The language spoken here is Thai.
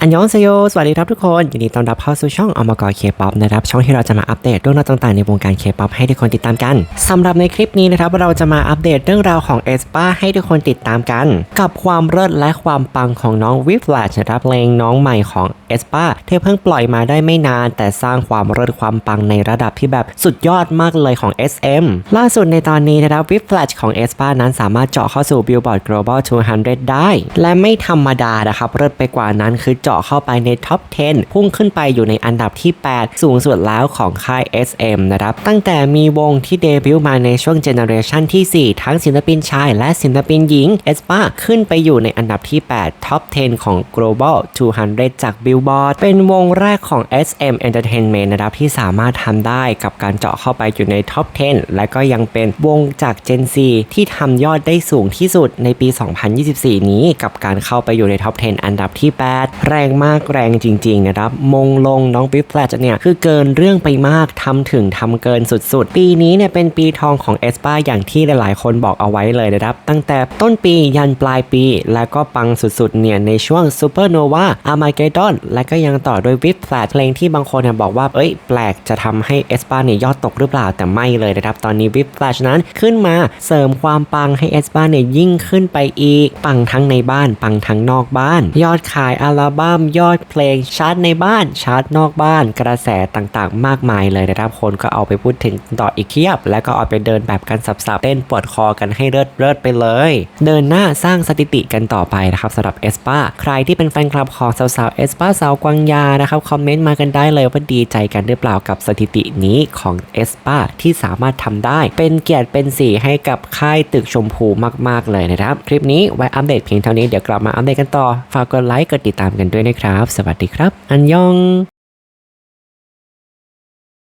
อันยองเซโย สวัสดีครับทุกคน ยินดีต้อนรับเข้าสู่ช่องอมกรเคป๊อปนะครับ ช่องที่เราจะมาอัปเดตเรื่องราวต่างๆในวงการเคป๊อปให้ทุกคนติดตามกันสำหรับในคลิปนี้นะครับ เราจะมาอัปเดตเรื่องราวของเอสปาให้ทุกคนติดตามกัน กับความเลิศและความปังของน้องวิฟแลชนะครับเพลงน้องใหม่ของเอสปาที่เพิ่งปล่อยมาได้ไม่นาน แต่สร้างความเลิศความปังในระดับที่แบบสุดยอดมากเลยของ SM ล่าสุดในตอนนี้นะครับวิฟแลชของเอสปานั้นสามารถเจาะเข้าสู่ Billboard Global 200 ได้ และไม่ธรรมดานะครับเลิศไปกว่านั้นคือจาะเข้าไปในท็อป 10 พุ่งขึ้นไปอยู่ในอันดับที่ 8 สูงสุดแล้วของค่าย SM นะครับ ตั้งแต่มีวงที่เดบิวต์มาในช่วงเจเนอเรชันที่ 4 ทั้งศิลปินชายและศิลปินหญิง e s p a ขึ้นไปอยู่ในอันดับที่ 8 ท็อป 10 ของ Global 200 จาก Billboard เป็นวงแรกของ SM Entertainment นะครับที่สามารถทำได้กับการเจาะเข้าไปอยู่ในท็อป 10 และก็ยังเป็นวงจาก Gen Z ที่ทำยอดได้สูงที่สุดในปี 2024 นี้กับการเข้าไปอยู่ในท็อป 10 อันดับที่ 8รงมากแรงจริงๆนะครับมงลงน้องปิ๊บแฟลชเนี่ยคือเกินเรื่องไปมากทำถึงทำเกินสุดๆ ปีนี้เนี่ยเป็นปีทองของเอสปาอย่างที่หลายๆ คนบอกเอาไว้เลยนะครับ ตั้งแต่ต้นปียันปลายปี แล้วก็ปังสุดๆเนี่ยในช่วงซูเปอร์โนวาอาร์มาเกดอนและก็ยังต่อด้วยวิฟแฟลชเพลงที่บางคนเนี่ยบอกว่าเอ้ยแปลกจะทำให้เอสปาเนี่ยยอดตกหรือเปล่าแต่ไม่เลยนะครับ ตอนนี้วิฟแฟลชนั้นขึ้นมาเสริมความปังให้เอสปาเนี่ยยิ่งขึ้นไปอีก ปังทั้งในบ้านปังทั้งนอกบ้าน ยอดขายอัลบั้มยอดเพลงชาร์ตในบ้านชาร์ตนอกบ้านกระแสต่างๆ มากมายเลยนะครับคนก็เอาไปพูดถึงต่ออีกเทียบ แล้วก็เอาไปเดินแบบกันสับๆเต้นปวดคอกันให้เลิศเลิศไปเลย เดินหน้าสร้างสถิติกันต่อไปนะครับสำหรับเอสปาใครที่เป็นแฟนคลับของสาวๆเอสปาสาวกวางยานะครับคอมเมนต์มากันได้เลยว่าดีใจกันหรือเปล่ากับสถิตินี้ของเอสปาที่สามารถทำได้ เป็นเกียรติเป็นสีให้กับค่ายตึกชมพูมากๆเลยนะครับ คลิปนี้ไว้อัปเดตเพียงเท่านี้เดี๋ยวกลับมาอัปเดตกันต่อฝากกดไลค์กดติดตามกันด้วยด้วยนะครับ สวัสดีครับ อันยอง